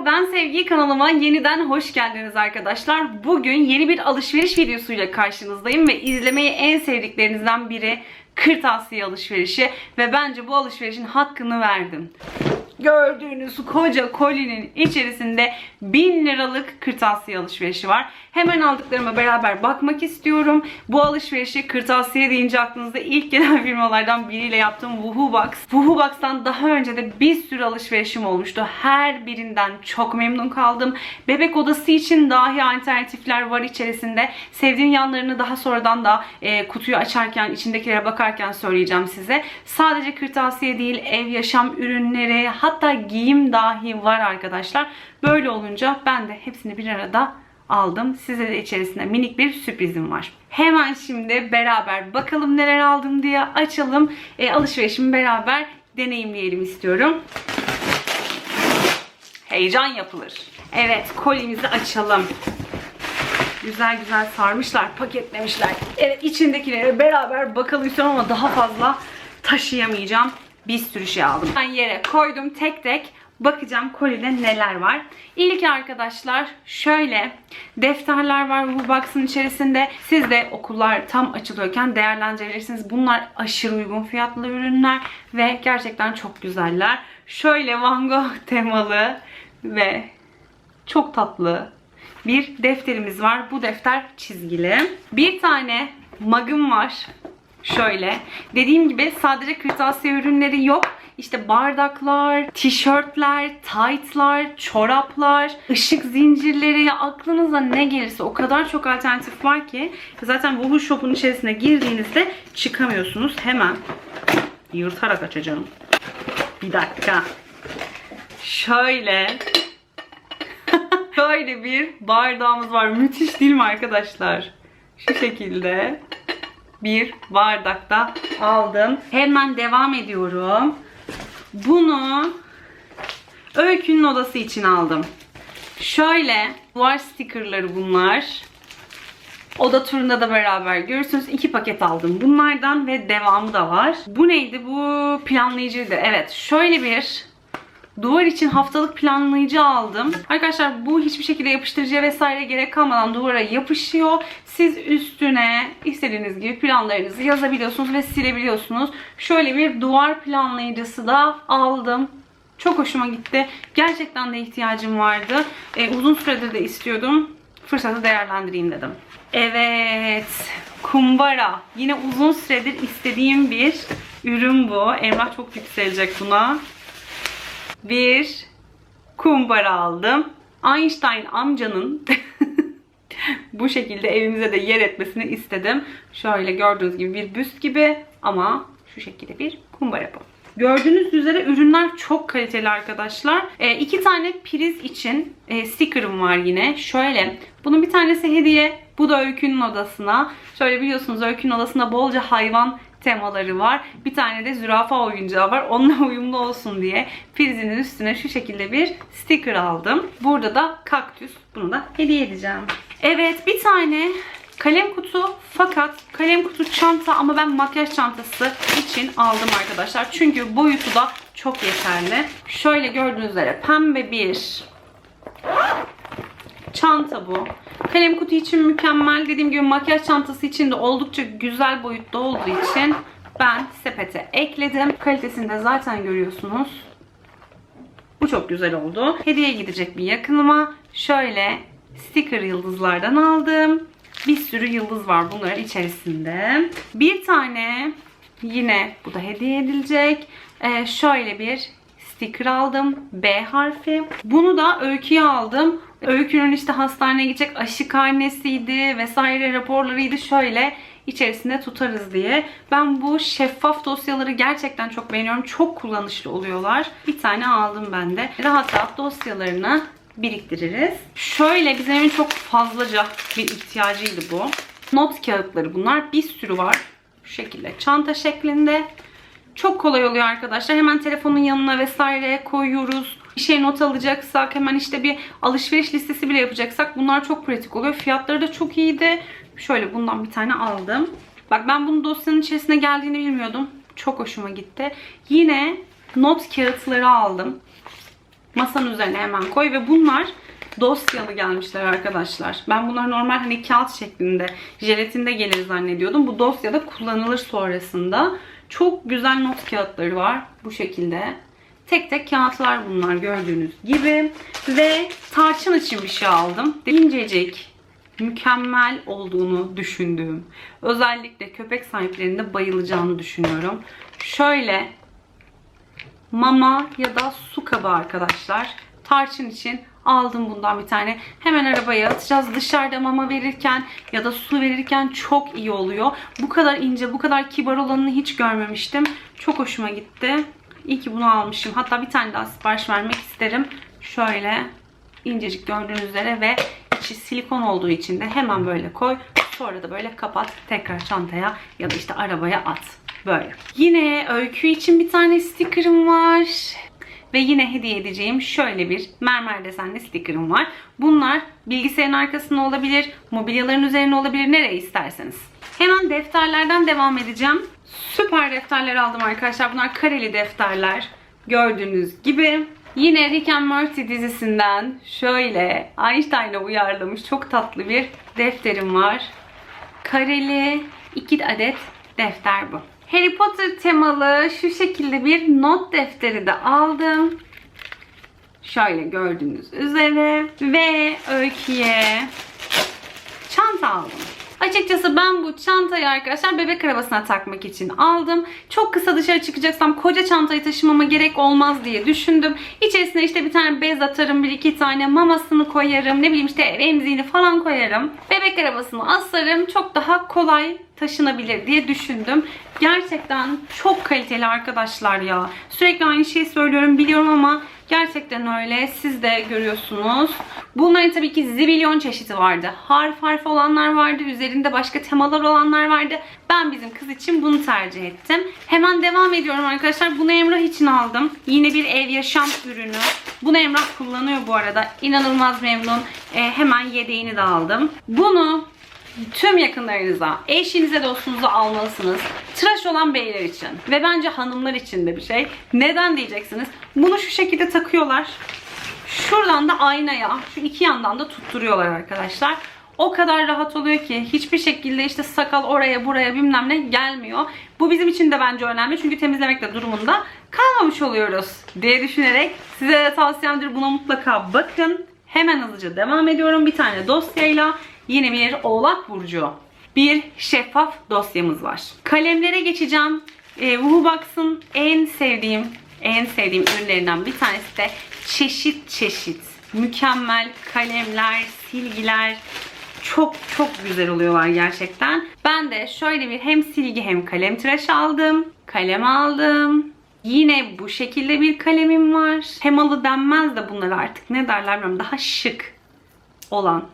Merhaba ben Sevgi kanalıma yeniden hoş geldiniz arkadaşlar. Bugün yeni bir alışveriş videosuyla karşınızdayım ve izlemeyi en sevdiklerinizden biri kırtasiye alışverişi ve bence bu alışverişin hakkını verdim. Gördüğünüz koca kolinin içerisinde 1000 liralık kırtasiye alışverişi var. Hemen aldıklarıma beraber bakmak istiyorum. Bu alışverişi kırtasiye deyince aklınızda ilk gelen firmalardan biriyle yaptığım Woohoo Woohoobox'tan daha önce de bir sürü alışverişim olmuştu. Her birinden çok memnun kaldım. Bebek odası için dahi alternatifler var içerisinde. Sevdiğim yanlarını daha sonradan da e, kutuyu açarken, içindekilere bakarken söyleyeceğim size. Sadece kırtasiye değil, ev yaşam ürünleri, hatta giyim dahi var arkadaşlar. Böyle olunca ben de hepsini bir arada aldım. Size de içerisinde minik bir sürprizim var. Hemen şimdi beraber bakalım neler aldım diye açalım. E, alışverişimi beraber deneyimleyelim istiyorum. Heyecan yapılır. Evet kolimizi açalım. Güzel güzel sarmışlar, paketlemişler. Evet içindekilere beraber bakalım istiyorum ama daha fazla taşıyamayacağım. Bir sürü şey aldım. Ben yere koydum tek tek bakacağım kolide neler var. İlk arkadaşlar şöyle defterler var bu box'ın içerisinde. Siz de okullar tam açılıyorken değerlendirebilirsiniz. Bunlar aşırı uygun fiyatlı ürünler ve gerçekten çok güzeller. Şöyle Van Gogh temalı ve çok tatlı bir defterimiz var. Bu defter çizgili. Bir tane magım var. Şöyle. Dediğim gibi sadece kırtasiye ürünleri yok. İşte bardaklar, tişörtler, taytlar, çoraplar, ışık zincirleri ya aklınıza ne gelirse o kadar çok alternatif var ki zaten Woohoo Shop'un içerisine girdiğinizde çıkamıyorsunuz. Hemen yırtarak açacağım. Bir dakika. Şöyle Böyle bir bardağımız var. Müthiş değil mi arkadaşlar? Şu şekilde bir bardakta aldım. Hemen devam ediyorum. Bunu Öykü'nün odası için aldım. Şöyle duvar stickerları bunlar. Oda turunda da beraber görürsünüz. iki paket aldım bunlardan ve devamı da var. Bu neydi? Bu planlayıcıydı. Evet şöyle bir duvar için haftalık planlayıcı aldım. Arkadaşlar bu hiçbir şekilde yapıştırıcıya vesaire gerek kalmadan duvara yapışıyor. Siz üstüne istediğiniz gibi planlarınızı yazabiliyorsunuz ve silebiliyorsunuz. Şöyle bir duvar planlayıcısı da aldım. Çok hoşuma gitti. Gerçekten de ihtiyacım vardı. Ee, uzun süredir de istiyordum. Fırsatı değerlendireyim dedim. Evet. Kumbara. Yine uzun süredir istediğim bir ürün bu. Emrah çok yükselecek buna bir kumbara aldım. Einstein amcanın bu şekilde evimize de yer etmesini istedim. Şöyle gördüğünüz gibi bir büst gibi ama şu şekilde bir kumbara bu. Gördüğünüz üzere ürünler çok kaliteli arkadaşlar. E, iki tane priz için e, sticker'ım var yine. Şöyle bunun bir tanesi hediye. Bu da Öykü'nün odasına. Şöyle biliyorsunuz Öykü'nün odasında bolca hayvan temaları var. Bir tane de zürafa oyuncağı var. Onunla uyumlu olsun diye prizinin üstüne şu şekilde bir sticker aldım. Burada da kaktüs. Bunu da hediye edeceğim. Evet bir tane kalem kutu fakat kalem kutu çanta ama ben makyaj çantası için aldım arkadaşlar. Çünkü boyutu da çok yeterli. Şöyle gördüğünüz üzere pembe bir çanta bu. Kalem kutu için mükemmel. Dediğim gibi makyaj çantası için de oldukça güzel boyutta olduğu için ben sepete ekledim. Kalitesini de zaten görüyorsunuz. Bu çok güzel oldu. Hediye gidecek bir yakınıma. Şöyle sticker yıldızlardan aldım. Bir sürü yıldız var bunların içerisinde. Bir tane yine bu da hediye edilecek. Ee, şöyle bir sticker aldım. B harfi. Bunu da öyküye aldım. Öykünün işte hastaneye gidecek aşı karnesiydi vesaire raporlarıydı. Şöyle içerisinde tutarız diye. Ben bu şeffaf dosyaları gerçekten çok beğeniyorum. Çok kullanışlı oluyorlar. Bir tane aldım ben de. Rahat rahat dosyalarını biriktiririz. Şöyle bizim evin çok fazlaca bir ihtiyacıydı bu. Not kağıtları bunlar. Bir sürü var. Şu şekilde çanta şeklinde. Çok kolay oluyor arkadaşlar. Hemen telefonun yanına vesaire koyuyoruz. Bir şey not alacaksak hemen işte bir alışveriş listesi bile yapacaksak bunlar çok pratik oluyor. Fiyatları da çok iyiydi. Şöyle bundan bir tane aldım. Bak ben bunu dosyanın içerisine geldiğini bilmiyordum. Çok hoşuma gitti. Yine not kağıtları aldım. Masanın üzerine hemen koy ve bunlar dosyalı gelmişler arkadaşlar. Ben bunlar normal hani kağıt şeklinde jelatinde gelir zannediyordum. Bu dosyada kullanılır sonrasında. Çok güzel not kağıtları var bu şekilde. Tek tek kağıtlar bunlar gördüğünüz gibi. Ve tarçın için bir şey aldım. İncecik, mükemmel olduğunu düşündüğüm, özellikle köpek sahiplerinde bayılacağını düşünüyorum. Şöyle mama ya da su kabı arkadaşlar. Tarçın için aldım bundan bir tane. Hemen arabaya atacağız. Dışarıda mama verirken ya da su verirken çok iyi oluyor. Bu kadar ince, bu kadar kibar olanını hiç görmemiştim. Çok hoşuma gitti. İyi ki bunu almışım. Hatta bir tane daha sipariş vermek isterim. Şöyle incecik gördüğünüz üzere ve içi silikon olduğu için de hemen böyle koy. Sonra da böyle kapat. Tekrar çantaya ya da işte arabaya at. Böyle. Yine öykü için bir tane sticker'ım var. Ve yine hediye edeceğim şöyle bir mermer desenli sticker'ım var. Bunlar bilgisayarın arkasında olabilir, mobilyaların üzerine olabilir, nereye isterseniz. Hemen defterlerden devam edeceğim. Süper defterler aldım arkadaşlar. Bunlar kareli defterler. Gördüğünüz gibi. Yine Rick and Morty dizisinden şöyle Einstein'a uyarlamış çok tatlı bir defterim var. Kareli 2 adet defter bu. Harry Potter temalı şu şekilde bir not defteri de aldım. Şöyle gördüğünüz üzere ve öyküye çanta aldım. Açıkçası ben bu çantayı arkadaşlar bebek arabasına takmak için aldım. Çok kısa dışarı çıkacaksam koca çantayı taşımama gerek olmaz diye düşündüm. İçerisine işte bir tane bez atarım, bir iki tane mamasını koyarım, ne bileyim işte emziğini falan koyarım. Bebek arabasını asarım. Çok daha kolay taşınabilir diye düşündüm. Gerçekten çok kaliteli arkadaşlar ya. Sürekli aynı şeyi söylüyorum biliyorum ama gerçekten öyle. Siz de görüyorsunuz. Bunların tabii ki zibilyon çeşidi vardı. Harf harf olanlar vardı. Üzerinde başka temalar olanlar vardı. Ben bizim kız için bunu tercih ettim. Hemen devam ediyorum arkadaşlar. Bunu Emrah için aldım. Yine bir ev yaşam ürünü. Bunu Emrah kullanıyor bu arada. İnanılmaz memnun. Ee, hemen yedeğini de aldım. Bunu tüm yakınlarınıza, eşinize, dostunuza almalısınız. Tıraş olan beyler için ve bence hanımlar için de bir şey. Neden diyeceksiniz? Bunu şu şekilde takıyorlar. Şuradan da aynaya, şu iki yandan da tutturuyorlar arkadaşlar. O kadar rahat oluyor ki hiçbir şekilde işte sakal oraya buraya bilmem ne gelmiyor. Bu bizim için de bence önemli çünkü temizlemek de durumunda kalmamış oluyoruz diye düşünerek size tavsiyemdir buna mutlaka bakın. Hemen hızlıca devam ediyorum bir tane dosyayla. Yine bir Oğlak Burcu. Bir şeffaf dosyamız var. Kalemlere geçeceğim. E, Wuhubox'ın en sevdiğim en sevdiğim ürünlerinden bir tanesi de çeşit çeşit mükemmel kalemler, silgiler çok çok güzel oluyorlar gerçekten. Ben de şöyle bir hem silgi hem kalem tıraş aldım. Kalem aldım. Yine bu şekilde bir kalemim var. Temalı denmez de bunlar artık ne derler bilmiyorum. Daha şık olan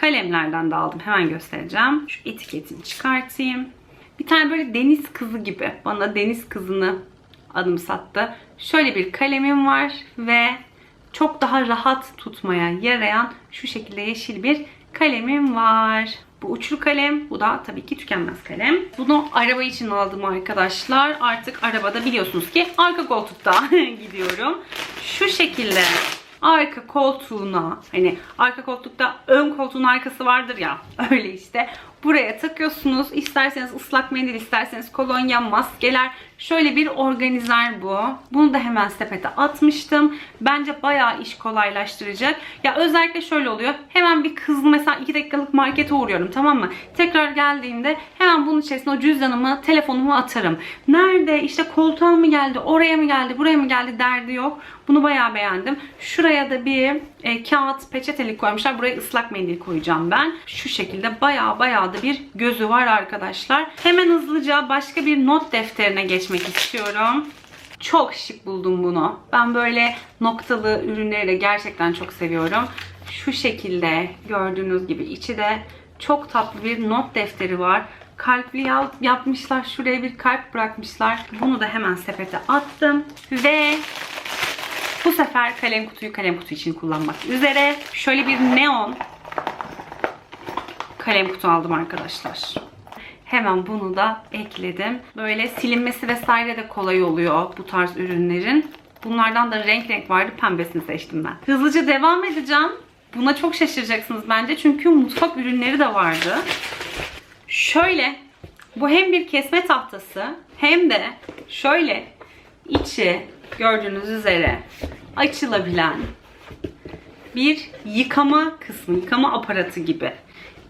kalemlerden de aldım. Hemen göstereceğim. Şu etiketini çıkartayım. Bir tane böyle deniz kızı gibi. Bana deniz kızını anımsattı. Şöyle bir kalemim var ve çok daha rahat tutmaya yarayan şu şekilde yeşil bir kalemim var. Bu uçlu kalem. Bu da tabii ki tükenmez kalem. Bunu araba için aldım arkadaşlar. Artık arabada biliyorsunuz ki arka koltukta gidiyorum. Şu şekilde arka koltuğuna hani arka koltukta ön koltuğun arkası vardır ya öyle işte. Buraya takıyorsunuz. İsterseniz ıslak mendil isterseniz kolonya maskeler şöyle bir organizer bu. Bunu da hemen sepete atmıştım. Bence bayağı iş kolaylaştıracak. Ya özellikle şöyle oluyor. Hemen bir hızlı mesela 2 dakikalık markete uğruyorum tamam mı? Tekrar geldiğimde hemen bunun içerisine o cüzdanımı telefonumu atarım. Nerede? İşte koltuğa mı geldi? Oraya mı geldi? Buraya mı geldi? Derdi yok. Bunu bayağı beğendim. Şuraya da bir e, kağıt peçetelik koymuşlar. Buraya ıslak mendil koyacağım ben. Şu şekilde bayağı bayağı da bir gözü var arkadaşlar. Hemen hızlıca başka bir not defterine geçmek istiyorum. Çok şık buldum bunu. Ben böyle noktalı ürünleri de gerçekten çok seviyorum. Şu şekilde gördüğünüz gibi içi de çok tatlı bir not defteri var. Kalpli yap- yapmışlar. Şuraya bir kalp bırakmışlar. Bunu da hemen sepete attım. Ve bu sefer kalem kutuyu kalem kutu için kullanmak üzere. Şöyle bir neon kalem kutu aldım arkadaşlar. Hemen bunu da ekledim. Böyle silinmesi vesaire de kolay oluyor bu tarz ürünlerin. Bunlardan da renk renk vardı. Pembesini seçtim ben. Hızlıca devam edeceğim. Buna çok şaşıracaksınız bence. Çünkü mutfak ürünleri de vardı. Şöyle. Bu hem bir kesme tahtası hem de şöyle içi gördüğünüz üzere açılabilen bir yıkama kısmı, yıkama aparatı gibi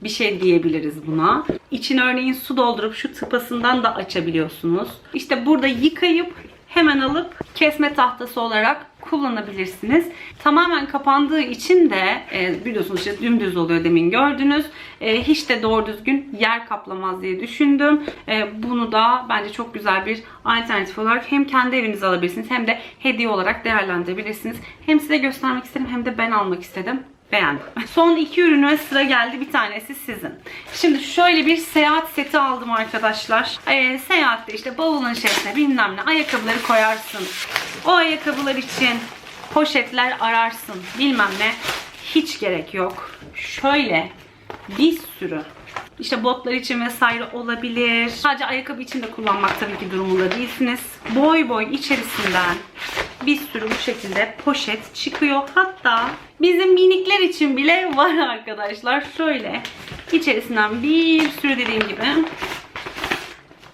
bir şey diyebiliriz buna. İçine örneğin su doldurup şu tıpasından da açabiliyorsunuz. İşte burada yıkayıp hemen alıp kesme tahtası olarak kullanabilirsiniz. Tamamen kapandığı için de e, biliyorsunuz işte dümdüz oluyor demin gördünüz. E, hiç de doğru düzgün yer kaplamaz diye düşündüm. E, bunu da bence çok güzel bir alternatif olarak hem kendi evinize alabilirsiniz hem de hediye olarak değerlendirebilirsiniz. Hem size göstermek istedim hem de ben almak istedim beğendim. Son iki ürüne sıra geldi. Bir tanesi sizin. Şimdi şöyle bir seyahat seti aldım arkadaşlar. Ee, seyahatte işte bavulun içerisine bilmem ne ayakkabıları koyarsın. O ayakkabılar için poşetler ararsın. Bilmem ne. Hiç gerek yok. Şöyle bir sürü işte botlar için vesaire olabilir. Sadece ayakkabı için de kullanmak tabii ki durumunda değilsiniz. Boy boy içerisinden bir sürü bu şekilde poşet çıkıyor. Hatta bizim minikler için bile var arkadaşlar. Şöyle içerisinden bir sürü dediğim gibi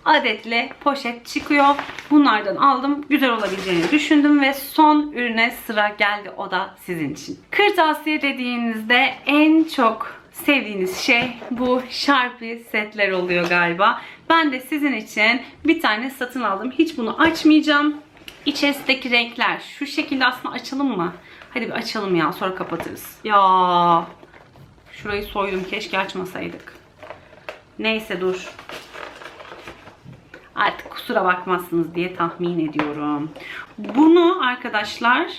adetli poşet çıkıyor. Bunlardan aldım. Güzel olabileceğini düşündüm ve son ürüne sıra geldi. O da sizin için. Kırtasiye dediğinizde en çok sevdiğiniz şey bu Sharpie setler oluyor galiba. Ben de sizin için bir tane satın aldım. Hiç bunu açmayacağım. İçerisindeki renkler şu şekilde aslında açalım mı? Hadi bir açalım ya sonra kapatırız. Ya şurayı soydum keşke açmasaydık. Neyse dur. Artık kusura bakmazsınız diye tahmin ediyorum. Bunu arkadaşlar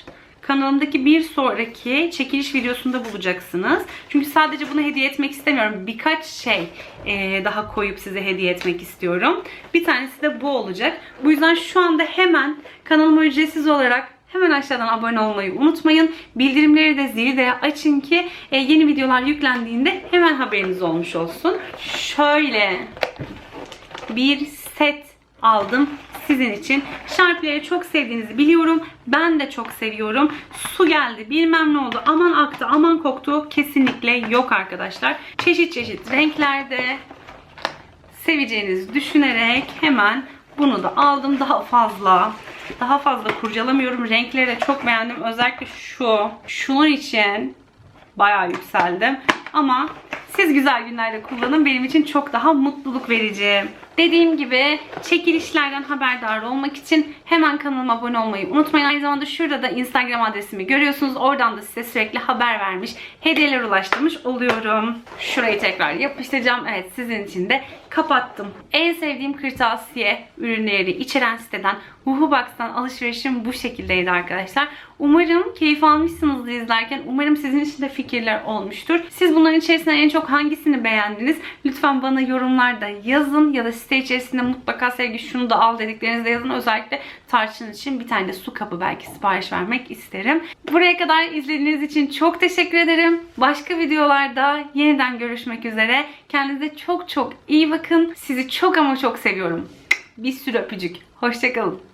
kanalımdaki bir sonraki çekiliş videosunda bulacaksınız. Çünkü sadece bunu hediye etmek istemiyorum. Birkaç şey e, daha koyup size hediye etmek istiyorum. Bir tanesi de bu olacak. Bu yüzden şu anda hemen kanalıma ücretsiz olarak Hemen aşağıdan abone olmayı unutmayın. Bildirimleri de zili de açın ki e, yeni videolar yüklendiğinde hemen haberiniz olmuş olsun. Şöyle bir set aldım sizin için. Şarpileri çok sevdiğinizi biliyorum. Ben de çok seviyorum. Su geldi bilmem ne oldu. Aman aktı aman koktu. Kesinlikle yok arkadaşlar. Çeşit çeşit renklerde seveceğinizi düşünerek hemen bunu da aldım. Daha fazla daha fazla kurcalamıyorum. Renkleri de çok beğendim. Özellikle şu. Şunun için bayağı yükseldim. Ama siz güzel günlerde kullanın. Benim için çok daha mutluluk verici. Dediğim gibi çekilişlerden haberdar olmak için hemen kanalıma abone olmayı unutmayın. Aynı zamanda şurada da Instagram adresimi görüyorsunuz. Oradan da size sürekli haber vermiş, hediyeler ulaştırmış oluyorum. Şurayı tekrar yapıştıracağım. Evet sizin için de kapattım. En sevdiğim kırtasiye ürünleri içeren siteden Wuhubox'tan alışverişim bu şekildeydi arkadaşlar. Umarım keyif almışsınızdır izlerken. Umarım sizin için de fikirler olmuştur. Siz bunların içerisinden en çok hangisini beğendiniz? Lütfen bana yorumlarda yazın ya da site içerisinde mutlaka sevgi şunu da al dediklerinizde yazın. Özellikle tarçın için bir tane de su kabı belki sipariş vermek isterim. Buraya kadar izlediğiniz için çok teşekkür ederim. Başka videolarda yeniden görüşmek üzere. Kendinize çok çok iyi bakın. Sizi çok ama çok seviyorum. Bir sürü öpücük. Hoşçakalın.